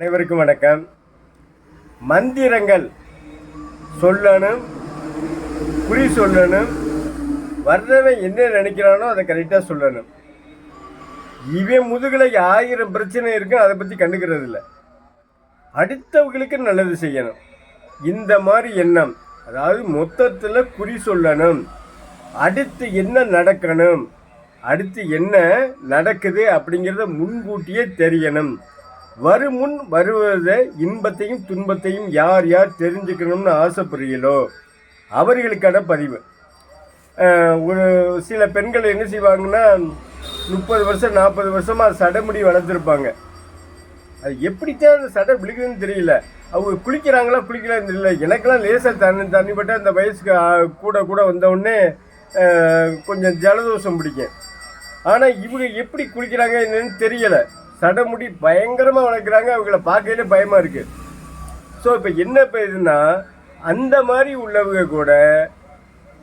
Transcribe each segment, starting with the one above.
அனைவருக்கும் வணக்கம். மந்திரங்கள் சொல்லணும் குறி சொல்லணும் வர்றவன் என்ன நினைக்கிறானோ அதை கரெக்டாக சொல்லணும். இவன் முதுகில் ஆயிரம் பிரச்சனை இருக்கும் அதை பற்றி கண்டுக்கிறது இல்லை. அடுத்தவங்களுக்கு நல்லது செய்யணும். இந்த மாதிரி எண்ணம் அதாவது மொத்தத்தில் குறி சொல்லணும். அடுத்து என்ன நடக்கணும் அடுத்து என்ன நடக்குது அப்படிங்கிறத முன்கூட்டியே தெரியணும். வருமுன் வருவதை இன்பத்தையும் துன்பத்தையும் யார் யார் தெரிஞ்சுக்கணும்னு ஆசைப்படுறீங்களோ அவர்களுக்கான பதிவு. ஒரு சில பெண்கள் என்ன செய்வாங்கன்னா முப்பது வருஷம் நாற்பது வருஷமாக சடமுடி வளர்த்துருப்பாங்க. அது எப்படித்தான் அந்த சடை விழுகுதுன்னு தெரியல. அவங்க குளிக்கிறாங்களா குளிக்கலான்னு தெரியல. எனக்கெல்லாம் லேசாக தண்ணி தண்ணிப்பட்டு அந்த வயசுக்கு கூட கூட வந்தவுடனே கொஞ்சம் ஜலதோஷம் பிடிக்கும். ஆனால் இவங்க எப்படி குளிக்கிறாங்க என்னன்னு தெரியலை. சடமுடி பயங்கரமாக வளர்க்குறாங்க. அவங்கள பார்க்கையிலே பயமாக இருக்குது ஸோ இப்போ என்ன இப்போ அந்த மாதிரி உள்ளவங்க கூட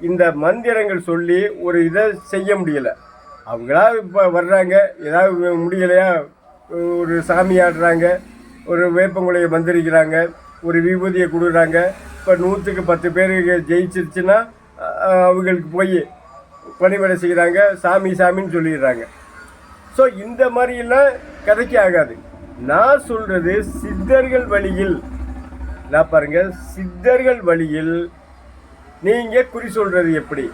இந்த மந்திரங்கள் சொல்லி ஒரு இதை செய்ய முடியலை. அவங்களா இப்போ வர்றாங்க. ஏதாவது முடியலையா? ஒரு சாமி ஆடுறாங்க. ஒரு வேப்பங்குலையை மந்திரிக்கிறாங்க. ஒரு விபூதியை கொடுக்குறாங்க. இப்போ நூற்றுக்கு பத்து பேர் ஜெயிச்சிருச்சுன்னா அவங்களுக்கு போய் பணிவிடை செய்கிறாங்க சாமி சாமின்னு சொல்லிடுறாங்க. ஸோ இந்த மாதிரியெல்லாம் கதைக்கு ஆகாது நான் சொல்கிறது சித்தர்கள் வழியில். நான் பாருங்க சித்தர்கள் வழியில் நீங்கள் குறி சொல்கிறது எப்படி?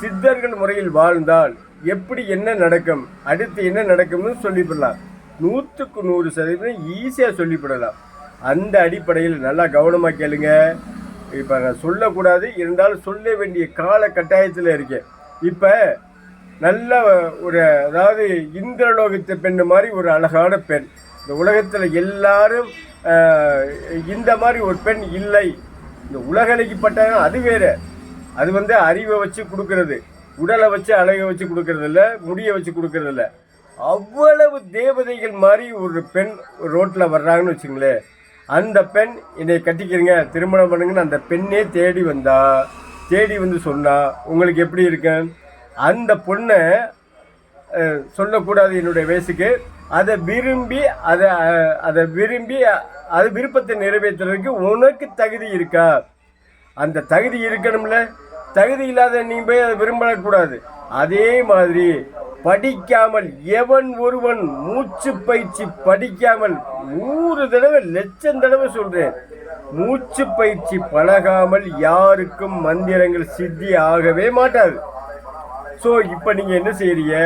சித்தர்கள் முறையில் வாழ்ந்தால் எப்படி என்ன நடக்கும்? அடுத்து என்ன நடக்கும்னு சொல்லிவிடலாம். நூற்றுக்கு நூறு சதவீதம் ஈஸியாக சொல்லிவிடலாம். அந்த அடிப்படையில் நல்லா கவனமாக கேளுங்க. இப்போ நான் சொல்லக்கூடாது. இருந்தாலும் சொல்ல வேண்டிய கால கட்டாயத்தில் இருக்கேன். இப்போ நல்ல ஒரு அதாவது இந்திரலோகத்து பெண் மாதிரி ஒரு அழகான பெண். இந்த உலகத்தில் எல்லாரும் இந்த மாதிரி ஒரு பெண் இல்லை. இந்த உலகலைக்குப்பட்டாங்க அது வேறு. அது வந்து அறிவை வச்சு கொடுக்கறது. உடலை வச்சு அழகை வச்சு கொடுக்கறது இல்லை முடியை வச்சு கொடுக்கறது இல்லை அவ்வளவு தேவதைகள் மாதிரி ஒரு பெண் ரோட்டில் வர்றாங்கன்னு வச்சுங்களேன். அந்த பெண் என்னை கட்டிக்கிறீங்க திருமணம் பண்ணுங்கன்னு அந்த பெண்ணே தேடி வந்தா தேடி வந்து சொன்னா உங்களுக்கு எப்படி இருக்கேன் அந்த பொண்ணை சொல்லக்கூடாது என்னுடைய வயசுக்கு. அதை விரும்பி அதை அதை விரும்பி அது விருப்பத்தை நிறைவேற்றுறதுக்கு உனக்கு தகுதி இருக்கா? அந்த தகுதி இருக்கணும்ல. தகுதி இல்லாத நீ போய் அதை விரும்பக்கூடாது. அதே மாதிரி படிக்காமல் எவன் ஒருவன் மூச்சு பயிற்சி படிக்காமல் நூறு தடவை லட்சம் தடவை சொல்றேன். மூச்சு பயிற்சி பழகாமல் யாருக்கும் மந்திரங்கள் சித்தி ஆகவே மாட்டாது. ஸோ இப்போ நீங்கள் என்ன செய்கிறீங்க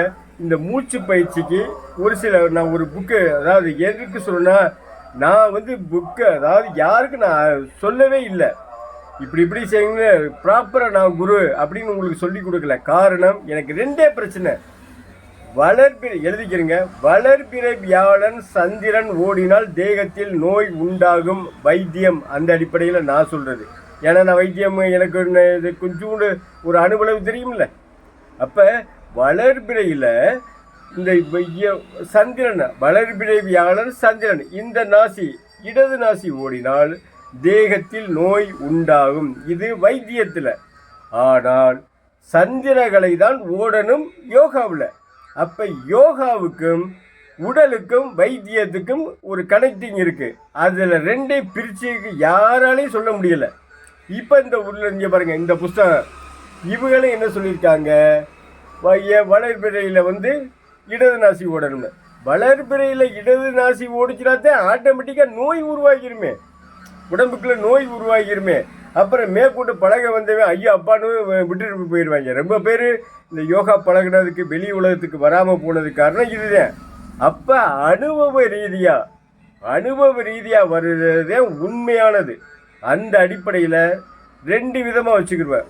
இந்த மூச்சு பயிற்சிக்கு ஒரு சில நான் ஒரு புக்கு அதாவது எதுக்கு சொல்லணும்னா நான் வந்து புக்கு அதாவது யாருக்கு நான் சொல்லவே இல்லை. இப்படி இப்படி செய்யுங்க ப்ராப்பராக நான் குரு அப்படின்னு உங்களுக்கு சொல்லி கொடுக்கல. காரணம் எனக்கு ரெண்டே பிரச்சனை. வளர்பி எழுதிக்கிறங்க. வளர்பிறை வியாழன் சந்திரன் ஓடினால் தேகத்தில் நோய் உண்டாகும் வைத்தியம். அந்த அடிப்படையில் நான் சொல்கிறது ஏன்னா நான் வைத்தியம் எனக்கு இது கொஞ்சோண்டு ஒரு அனுபவம் தெரியும்ல. அப்போ வளர்பிறையில் இந்த சந்திரன் வளர்பிறை வியாழன் சந்திரன் இந்த நாசி இடது நாசி ஓடினால் தேகத்தில் நோய் உண்டாகும். இது வைத்தியத்தில். ஆனால் சந்திரகளை தான் ஓடணும் யோகாவில். அப்போ யோகாவுக்கும் உடலுக்கும் வைத்தியத்துக்கும் ஒரு கனெக்டிங் இருக்குது அதில் ரெண்டே பிரிச்சு யாராலையும் சொல்ல முடியலை. இப்போ இந்த உள்ள இங்கே பாருங்கள் இந்த புஸ்தகம். இவங்களும் என்ன சொல்லியிருக்காங்க? வளர்பிறையில் வந்து இடது நாசி ஓடணும்னு. வளர்பிறையில் இடது நாசி ஓடிச்சுனாத்தான் ஆட்டோமேட்டிக்காக நோய் உருவாகிருமே. உடம்புக்குள்ள நோய் உருவாகிருமே. அப்புறம் மேற்கொண்டு பழக வந்தவன் ஐயோ அப்பான்னு விட்டுட்டு போயிடுவாங்க. ரொம்ப பேர் இந்த யோகா பழகுனதுக்கு வெளி உலகத்துக்கு வராமல் போனதுக்கு காரணம் இதுதான். அப்போ அனுபவ ரீதியாக அனுபவ ரீதியாக வருகிறதே உண்மையானது. அந்த அடிப்படையில் ரெண்டு விதமாக வச்சுக்கிடுவேன்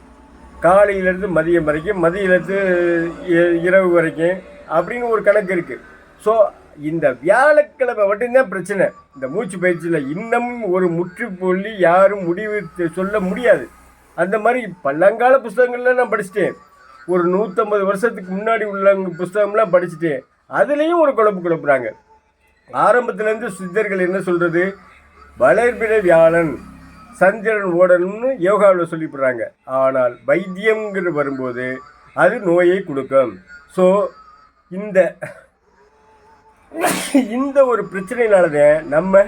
காலையிலேருந்து மதியம் வரைக்கும் மதியிலேருந்து இ- இரவு வரைக்கும் அப்படின்னு ஒரு கணக்கு இருக்குது ஸோ இந்த வியாழக்கிழமை மட்டும்தான் பிரச்சனை. இந்த மூச்சு பயிற்சியில் இன்னமும் ஒரு முற்றுப்புள்ளி யாரும் முடிவு சொல்ல முடியாது. அந்த மாதிரி பழங்கால புஸ்தகங்கள்லாம் நான் படிச்சிட்டேன். ஒரு நூற்றம்பது வருஷத்துக்கு முன்னாடி உள்ள புஸ்தகம்லாம் படிச்சுட்டேன். அதுலேயும் ஒரு குழப்பு குழப்புறாங்க. ஆரம்பத்துலேருந்து சித்தர்கள் என்ன சொல்கிறது வளர்பிறை வியாழன். சந்திரன் ஓடணும்னு யோகாவில் சொல்லிவிடுறாங்க. ஆனால் வைத்தியம்ங்கிற வரும்போது அது நோயை கொடுக்கும். ஸோ இந்த இந்த ஒரு பிரச்சனையினால நம்ம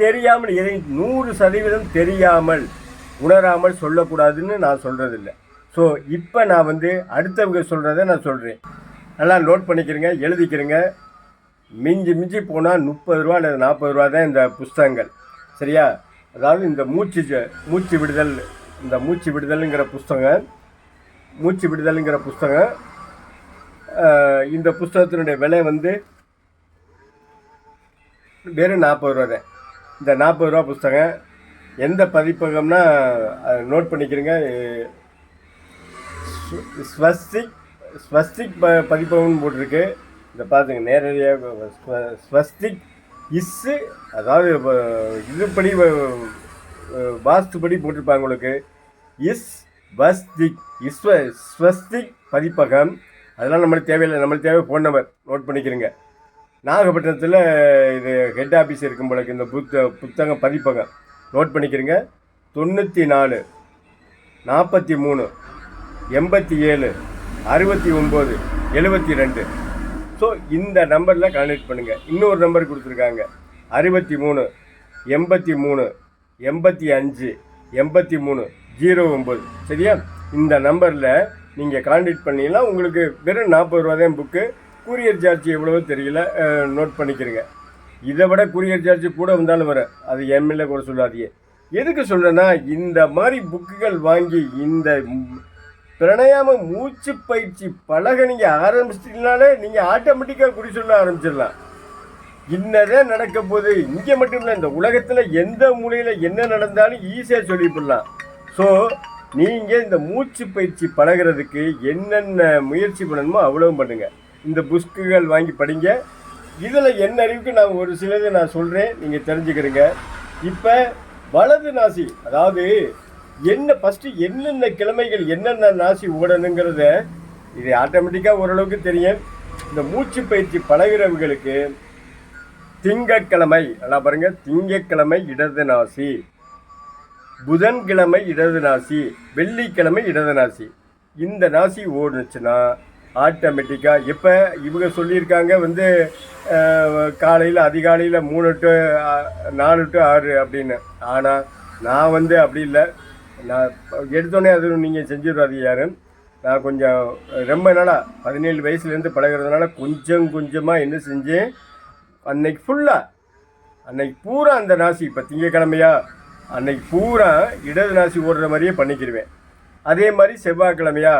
தெரியாமல் எதை நூறு சதவீதம் தெரியாமல் உணராமல் சொல்லக்கூடாதுன்னு நான் சொல்கிறதில்ல ஸோ இப்போ நான் வந்து அடுத்தவங்க சொல்கிறத நான் சொல்கிறேன் நல்லா நோட் பண்ணிக்கிறேங்க எழுதிக்கிறேங்க. மிஞ்சி மிஞ்சி போனால் முப்பது ரூபா அல்லது நாற்பது ரூபா தான் இந்த புஸ்தகங்கள். சரியா? அதாவது இந்த மூச்சு ஜ- மூச்சு விடுதல் இந்த மூச்சு விடுதலுங்கிற புஸ்தகம் மூச்சு விடுதலுங்கிற புஸ்தகம் இந்த புஸ்தகத்தினுடைய விலை வந்து வெறும் நாற்பது ரூபா தான். இந்த நாற்பது ரூபா புஸ்தகம் எந்த பதிப்பகம்னா அதை நோட் பண்ணிக்கிறேங்க ஸ்வஸ்திக் ஸ்வஸ்திக் ப பதிப்பகம்னு போட்டிருக்கு. இதை பார்த்துங்க நேரடியாக ஸ்வ- ஸ்வஸ்திக் இஸ்ஸு அதாவது வ- இதுபடி வ- வாஸ்துபடி போட்டிருப்பாங்க உங்களுக்கு. இஸ் வஸ்திக் இஸ்வ ஸ்வஸ்திக் பதிப்பகம். அதெல்லாம் நம்மளுக்கு தேவையில்லை. நம்மளுக்கு தேவை ஃபோன் நம்பர் நோட் பண்ணிக்கிறீங்க. நாகப்பட்டினத்தில் இது ஹெட் ஆஃபீஸ் இருக்கும் போலக்கு இந்த புத்த புத்தகம் பதிப்பகம். நோட் பண்ணிக்கிறேங்க. தொண்ணூற்றி நாலு நாற்பத்தி மூணு எண்பத்தி ஏழு அறுபத்தி ஒம்பது எழுபத்தி ரெண்டு. ஸோ இந்த நம்பரில் கான்டாக்ட் பண்ணுங்கள் இன்னொரு நம்பர் கொடுத்துருக்காங்க. அறுபத்தி மூணு எண்பத்தி மூணு எண்பத்தி அஞ்சு எண்பத்தி மூணு ஜீரோ ஒம்பது சரியா? இந்த நம்பரில் நீங்கள் கான்டெக்ட் பண்ணிங்கன்னா உங்களுக்கு வெறும் நாற்பது ரூபா தான் புக்கு கூரியர் சார்ஜ் எவ்வளவோ தெரியல. நோட் பண்ணிக்கிறேங்க. இதை விட கூரியர் சார்ஜ் கூட வந்தாலும் வர அது எம்எல்ஏ கூட சொல்லாதியே எதுக்கு சொல்கிறேன்னா இந்த மாதிரி புக்குகள் வாங்கி இந்த பிரணயாம மூச்சு பயிற்சி பழக நீங்கள் ஆரம்பிச்சிட்டீங்கனாலே நீங்கள் ஆட்டோமேட்டிக்காக குறி சொல்ல ஆரம்பிச்சிடலாம். இன்னதான் நடக்க போகுது. இங்கே மட்டும் இல்லை இந்த உலகத்தில் எந்த மூலையில் என்ன நடந்தாலும் ஈஸியாக சொல்லிவிடலாம் ஸோ நீங்கள் இந்த மூச்சு பயிற்சி பழகுறதுக்கு என்னென்ன முயற்சி பண்ணணுமோ அவ்வளவும் பண்ணுங்கள் இந்த புஸ்குகள் வாங்கி படிங்க. இதில் என்ன அறிவுக்கு நான் ஒரு சிலதை நான் சொல்கிறேன் நீங்கள் தெரிஞ்சுக்கிறீங்க. இப்போ வலது நாசி அதாவது என்ன ஃபஸ்ட்டு என்னென்ன கிழமைகள் என்னென்ன நாசி ஓடணுங்கிறத இது ஆட்டோமேட்டிக்காக ஓரளவுக்கு தெரியும். இந்த மூச்சு பயிற்சி பழகிறவர்களுக்கு திங்கட்கிழமை நல்லா பாருங்கள் திங்கட்கிழமை இடது நாசி. புதன்கிழமை இடது நாசி வெள்ளிக்கிழமை இடது நாசி. இந்த நாசி ஓடுனுச்சுன்னா ஆட்டோமேட்டிக்காக இப்போ இவங்க சொல்லியிருக்காங்க வந்து காலையில் அதிகாலையில் மூணு டு நாலு டு ஆறு அப்படின்னு. ஆனால் நான் வந்து அப்படி இல்லை. நான் எடுத்தோடனே அது நீங்கள் செஞ்சிடாதீங்க யாரும் நான் கொஞ்சம் ரொம்ப நாளாக பதினேழு வயசுலேருந்து பழகுறதுனால கொஞ்சம் கொஞ்சமாக என்ன செஞ்சேன் அன்னைக்கு ஃபுல்லாக அன்னைக்கு பூரா அந்த நாசி இப்போ திங்கக்கிழமையா அன்னைக்கு பூரா இடது நாசி ஓடுற மாதிரியே பண்ணிக்கிடுவேன் அதே மாதிரி செவ்வாய்க்கிழமையா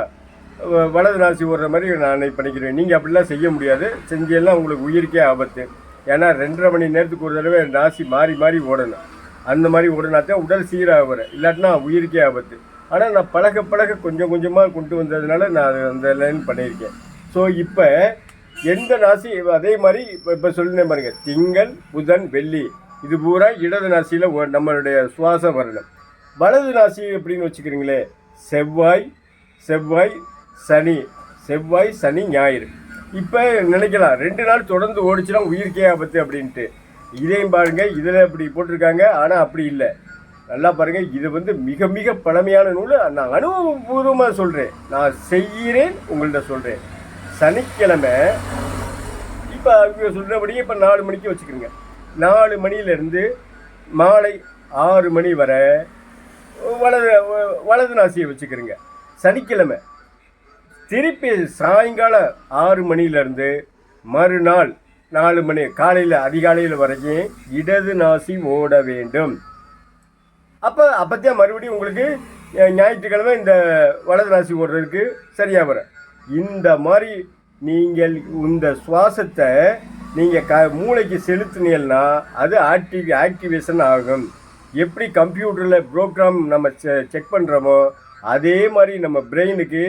வ- வலது நாசி ஓடுற மாதிரி நான் அன்னைக்கு பண்ணிக்கிடுவேன் நீங்கள் அப்படிலாம் செய்ய முடியாது. செஞ்செல்லாம் உங்களுக்கு உயிருக்கே ஆபத்து. ஏன்னா ரெண்டரை மணி நேரத்துக்கு ஒரு தடவை நாசி மாறி மாறி ஓடணும். அந்த மாதிரி ஓடினாத்தான் உடல் சீராக வரும் இல்லாட்டினா உயிருக்கே ஆபத்து. ஆனால் நான் பழக பழக கொஞ்சம் கொஞ்சமாக கொண்டு வந்ததுனால நான் அது அந்த லைன் பண்ணியிருக்கேன். ஸோ இப்போ எந்த ராசி அதே மாதிரி இப்போ இப்போ சொல்லினேன் பாருங்க. திங்கள் புதன் வெள்ளி. இது பூரா இடது ராசியில் நம்மளுடைய சுவாசம் வரணும் வலது ராசி அப்படின்னு வச்சுக்கிறீங்களே செவ்வாய் செவ்வாய் சனி. செவ்வாய் சனி ஞாயிறு. இப்போ நினைக்கலாம் ரெண்டு நாள் தொடர்ந்து ஓடிச்சுன்னா உயிருக்கே ஆபத்து அப்படின்ட்டு. இதையும் பாருங்க இதில் இப்படி போட்டிருக்காங்க ஆனால் அப்படி இல்லை. நல்லா பாருங்க இது வந்து மிக மிக பழமையான நூல். நான் அனுபவபூர்வமாக சொல்கிறேன் நான் செய்கிறேன் உங்கள்கிட்ட சொல்கிறேன் சனிக்கிழமை இப்போ அவங்க சொல்கிறபடியே இப்போ நாலு மணிக்கு வச்சுக்கிறோங்க. நாலு மணியிலேருந்து மாலை ஆறு மணி வரை வலது வலது நாசியை வச்சுக்கிறோங்க. சனிக்கிழமை திருப்பி சாயங்காலம் ஆறு மணிலேருந்து மறுநாள் நாலு மணி காலையில் அதிகாலையில் வரைக்கும் இடது நாசி ஓட வேண்டும். அப்போ அப்போத்தான் மறுபடியும் உங்களுக்கு ஞாயிற்றுக்கிழமை இந்த வலது நாசி ஓடுறதுக்கு சரியாக வரும். இந்த மாதிரி நீங்கள் இந்த சுவாசத்தை நீங்கள் க மூளைக்கு செலுத்தினீங்கன்னா அது ஆக்டிவ் ஆக்டிவேஷன் ஆகும். எப்படி கம்ப்யூட்டரில் ப்ரோக்ராம் நம்ம செக் பண்ணுறோமோ அதே மாதிரி நம்ம பிரெயினுக்கு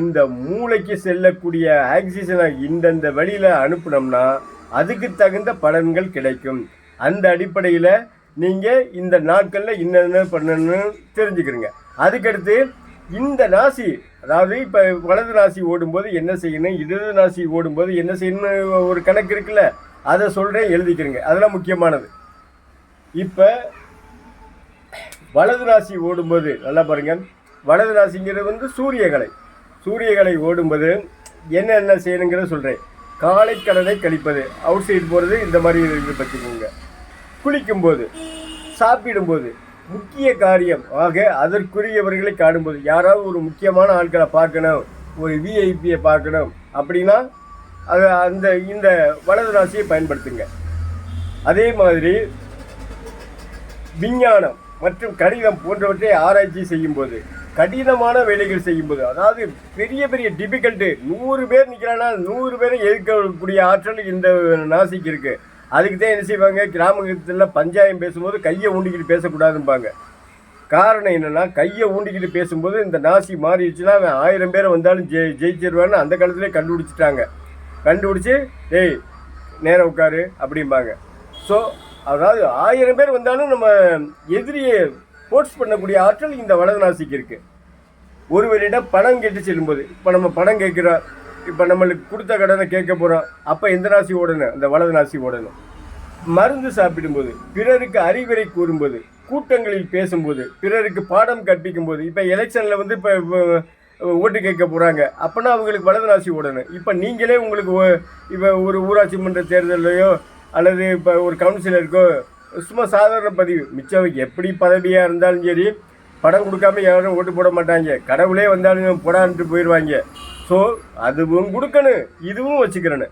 இந்த மூளைக்கு செல்லக்கூடிய ஆக்சிஜனை இந்தந்த வழியில் அனுப்பினோம்னா அதுக்கு தகுந்த பலன்கள் கிடைக்கும். அந்த அடிப்படையில் நீங்கள் இந்த நாட்களில் என்னென்ன பண்ணணும்னு தெரிஞ்சுக்கிறீங்க. அதுக்கடுத்து இந்த ராசி அதாவது இப்போ வலது ராசி ஓடும்போது என்ன செய்யணும் இடது நாசி ஓடும்போது என்ன செய்யணும்னு ஒரு கணக்கு இருக்குல்ல அதை சொல்கிறேன் எழுதிக்கிறேங்க. அதெல்லாம் முக்கியமானது. இப்போ வலது ராசி ஓடும்போது நல்லா பாருங்கள் வலது ராசிங்கிறது வந்து சூரியகலை. சூரியகலை ஓடும்போது என்னென்ன செய்யணுங்கிறத சொல்கிறேன் காலை கடனை கழிப்பது. அவுட் சைடு போகிறது இந்த மாதிரி இது பற்றிக்கோங்க குளிக்கும்போது சாப்பிடும்போது முக்கிய காரியம். ஆக அதற்குரியவர்களை காணும்போது யாராவது ஒரு முக்கியமான ஆட்களை பார்க்கணும் ஒரு விஐபியை பார்க்கணும் அப்படின்னா அது அந்த இந்த வலது ராசியை பயன்படுத்துங்க. அதே மாதிரி விஞ்ஞானம் மற்றும் கணிதம் போன்றவற்றை ஆராய்ச்சி செய்யும்போது கடினமான வேலைகள் செய்யும்போது அதாவது பெரிய பெரிய டிஃபிகல்ட்டு நூறு பேர் நிற்கிறானா நூறு பேரும் எதிர்க்கக்கூடிய ஆற்றல் இந்த நாசிக்கு இருக்கு. அதுக்கு தான் என்ன செய்வாங்க? கிராமத்தில் பஞ்சாயம் பேசும்போது கையை ஊண்டிக்கிட்டு பேசக்கூடாதும்பாங்க. காரணம் என்னன்னா கையை ஊண்டிக்கிட்டு பேசும்போது இந்த நாசி மாறிடுச்சுன்னா அவன் ஆயிரம் பேர் வந்தாலும் ஜெய் ஜெயிச்சிருவான்னு அந்த காலத்திலே கண்டுபிடிச்சிட்டாங்க. கண்டுபிடிச்சி ஏய் நேரம் உட்காரு அப்படிம்பாங்க. ஸோ அதாவது ஆயிரம் பேர் வந்தாலும் நம்ம எதிரியை ஸ்போர்ட்ஸ் பண்ணக்கூடிய ஆற்றல் இந்த வலதுநாசிக்கு இருக்குது ஒருவரிடம் பணம் கேட்டு செல்லும்போது இப்போ நம்ம பணம் கேட்குறோம் இப்போ நம்மளுக்கு கொடுத்த கடனை கேட்க போகிறோம் அப்போ எந்த ராசி ஓடணும் அந்த வலது ராசி ஓடணும். மருந்து சாப்பிடும்போது பிறருக்கு அறிவுரை கூறும்போது கூட்டங்களில் பேசும்போது பிறருக்கு பாடம் கற்பிக்கும் போது இப்போ எலெக்ஷனில் வந்து இப்போ ஓட்டு கேட்க போகிறாங்க அப்போனா அவங்களுக்கு வலது ராசி ஓடணும் இப்போ நீங்களே உங்களுக்கு இப்போ ஒரு ஊராட்சி மன்ற தேர்தலையோ அல்லது இப்போ ஒரு கவுன்சிலருக்கோ சும்மா சாதாரண பதிவு. மிச்சம் எப்படி பதவியாக இருந்தாலும் சரி படம் கொடுக்காம யாரும் ஓட்டு போட மாட்டாங்க. கடவுளே வந்தாலும் போடான்ட்டு போயிடுவாங்க ஸோ அதுவும் கொடுக்கணும். இதுவும் வச்சுக்கிறேன்னு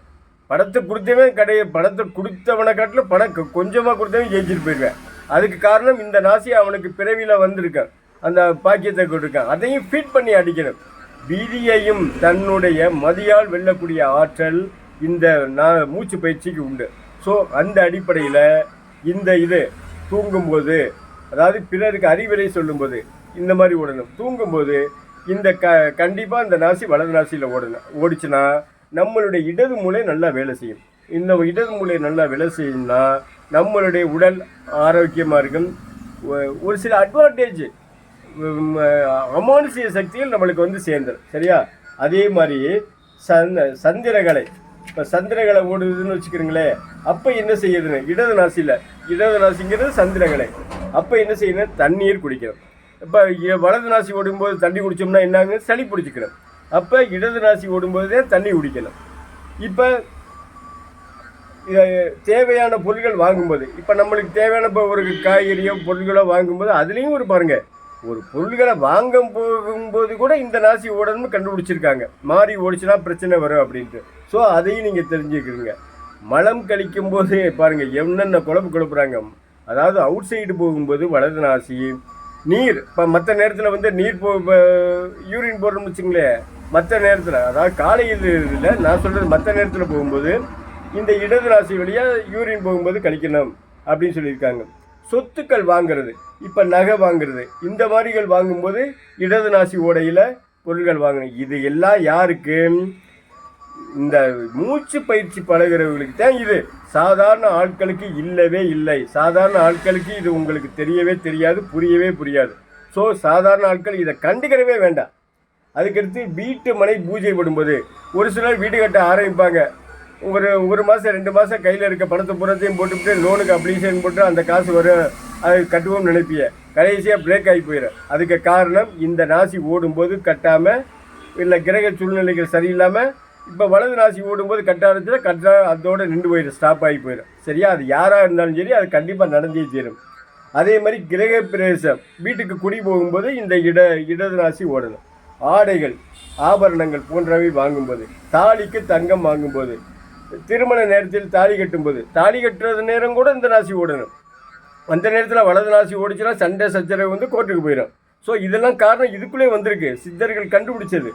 படத்தை கொடுத்தவன் கடைய படத்தை கொடுத்தவனை காட்டிலும் படம் கொஞ்சமாக கொடுத்தவன் ஜெயிச்சுட்டு போயிடுவேன் அதுக்கு காரணம் இந்த நாசி அவனுக்கு பிறவியில் வந்திருக்கான். அந்த பாக்கியத்தை கொடுக்கான். அதையும் ஃபீட் பண்ணி அடிக்கணும். பீதியையும் தன்னுடைய மதியால் வெல்லக்கூடிய ஆற்றல் இந்த நான் மூச்சு பயிற்சிக்கு உண்டு. ஸோ அந்த அடிப்படையில் இந்த இது தூங்கும்போது அதாவது பிறருக்கு அறிவுரை சொல்லும்போது இந்த மாதிரி ஓடணும். தூங்கும்போது இந்த க கண்டிப்பாக இந்த நாசி வலது நாசியில் ஓடணும் ஓடிச்சுன்னா நம்மளுடைய இடது மூளை நல்லா வேலை செய்யும். இந்த இடது மூளை நல்லா வேலை செய்யும்னா நம்மளுடைய உடல் ஆரோக்கியமாக இருக்கும். ஒரு சில அட்வான்டேஜ் அமானுஷிய சக்திகள் நம்மளுக்கு வந்து சேர்ந்துடும் சரியா? அதே மாதிரி சந்த சந்திரகலை இப்போ சந்திரகலை ஓடுதுன்னு வச்சுக்கிறீங்களே அப்போ என்ன செய்யுதுன்னு? இடது நாசியில். இடது நாசிங்கிறது சந்திரகலை அப்போ என்ன செய்யணும்? தண்ணீர் குடிக்கணும். இப்போ வலது நாசி ஓடும்போது தண்ணி குடித்தோம்னா என்னாங்க சளி பிடிச்சிக்கணும். அப்போ இடது நாசி ஓடும்போது தான் தண்ணி குடிக்கணும். இப்போ தேவையான பொருட்கள் வாங்கும்போது இப்போ நம்மளுக்கு தேவையான இப்போ ஒரு காய்கறியோ பொருட்களோ வாங்கும்போது அதுலேயும் ஒரு பாருங்கள் ஒரு பொருள்களை வாங்க போகும்போது கூட இந்த நாசி ஓடணும்னு கண்டுபிடிச்சிருக்காங்க. மாறி ஓடிச்சுன்னா பிரச்சனை வரும் அப்படின்ட்டு. ஸோ அதையும் நீங்கள் தெரிஞ்சுக்கிறீங்க. மலம் கழிக்கும் போது பாருங்கள் என்னென்ன குழப்பு குழப்புறாங்க. அதாவது அவுட் சைடு போகும்போது வலது நாசி நீர். இப்போ மற்ற நேரத்தில் வந்து நீர் போ யூரின் போடுறோம்னு வச்சுங்களேன் மற்ற நேரத்தில் அதாவது காலையில் இல்லை நான் சொல்கிறது மற்ற நேரத்தில் போகும்போது இந்த இடது ராசி வழியாக யூரின் போகும்போது கழிக்கணும் அப்படின்னு சொல்லியிருக்காங்க. சொத்துக்கள் வாங்குறது இப்போ நகை வாங்குறது இந்த மாதிரிகள் வாங்கும்போது இடது நாசி ஓடையில் பொருட்கள் வாங்கணும் இது எல்லாம் யாருக்கு? இந்த மூச்சு பயிற்சி பழகிறவர்களுக்கு தான் இது. சாதாரண ஆட்களுக்கு இல்லவே இல்லை. சாதாரண ஆட்களுக்கு இது உங்களுக்கு தெரியவே தெரியாது புரியவே புரியாது. ஸோ சாதாரண ஆட்கள் இதை கண்டுக்கிறவே வேண்டாம். அதுக்கடுத்து வீட்டு மனை பூஜை படும்போது ஒரு சிலர் வீடு கட்ட ஆரம்பிப்பாங்க. ஒரு ஒரு மாதம் ரெண்டு மாதம் கையில் இருக்க பணத்தை புறத்தையும் போட்டுவிட்டு லோனுக்கு அப்ளிகேஷன் போட்டு அந்த காசு வரும் அது கட்டுவோம்னு நினைப்பிய. கடைசியாக பிரேக் ஆகி போயிடும் அதுக்கு காரணம் இந்த நாசி ஓடும்போது கட்டாமல் இல்லை கிரக சூழ்நிலைகள் சரியில்லாமல் இப்போ வலது நாசி ஓடும்போது கட்ட ஆரம்பிச்சுன்னா கட்ட அதோட நின்று போயிடும் ஸ்டாப் ஆகி போயிடும் சரியா? அது யாராக இருந்தாலும் சரி அது கண்டிப்பாக நடந்தே தீரும். அதே மாதிரி கிரக பிரவேசம் வீட்டுக்கு குடி போகும்போது இந்த இட இடது நாசி ஓடணும். ஆடைகள் ஆபரணங்கள் போன்றவை வாங்கும்போது தாலிக்கு தங்கம் வாங்கும்போது திருமண நேரத்தில் தாலி கட்டும்போது. தாலி கட்டுறது நேரம் கூட இந்த ராசி ஓடணும். அந்த நேரத்தில் வலது நாசி ஓடிச்சுன்னா சண்டை சச்சரவு வந்து கோர்ட்டுக்கு போயிடும் ஸோ இதெல்லாம் காரணம் இதுக்குள்ளே வந்திருக்கு. சித்தர்கள் கண்டுபிடிச்சது.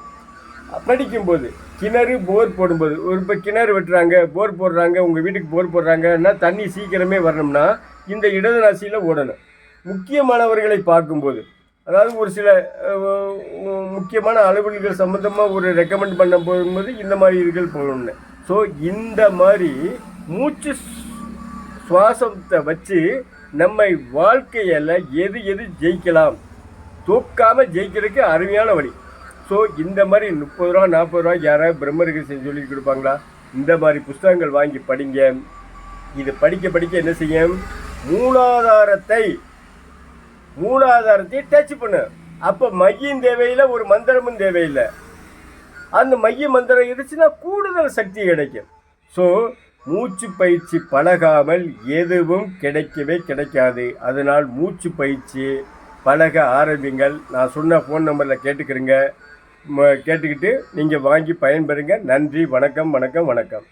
படிக்கும்போது கிணறு போர் போடும்போது ஒரு இப்போ கிணறு வெட்டுறாங்க போர் போடுறாங்க உங்கள் வீட்டுக்கு போர் போடுறாங்கன்னா தண்ணி சீக்கிரமே வரணும்னா இந்த இடது ராசியில் ஓடணும். முக்கியமானவர்களை பார்க்கும்போது அதாவது ஒரு சில முக்கியமான அலுவல்கள் சம்மந்தமாக ஒரு ரெக்கமெண்ட் பண்ண போகும்போது இந்த மாதிரி இதுகள் போகணும்னு. ஸோ இந்த மாதிரி மூச்சு சுவாசத்தை வச்சு நம்மை வாழ்க்கையில் எது எது ஜெயிக்கலாம்? தூக்காமல் ஜெயிக்கிறதுக்கு அருமையான வழி. ஸோ இந்த மாதிரி முப்பது ரூபா நாற்பது ரூபா யாராவது பிரம்மருக்கு செஞ்சு சொல்லி கொடுப்பாங்களா? இந்த மாதிரி புஸ்தகங்கள் வாங்கி படிங்க. இது படிக்க படிக்க என்ன செய்யும்? மூலாதாரத்தை மூலாதாரத்தை டச் பண்ணு. அப்போ மையின் தேவையில்லை ஒரு மந்திரமும் தேவையில்லை. அந்த மைய மந்திரம் இருந்துச்சுன்னா கூடுதல் சக்தி கிடைக்கும். ஸோ மூச்சு பயிற்சி பழகாமல் எதுவும் கிடைக்கவே கிடைக்காது. அதனால் மூச்சு பயிற்சி பழக ஆரம்பிங்கள். நான் சொன்ன ஃபோன் நம்பரில் கேட்டுக்கிறேங்க. ம- கேட்டுக்கிட்டு நீங்கள் வாங்கி பயன்பெறுங்க. நன்றி வணக்கம் வணக்கம் வணக்கம்.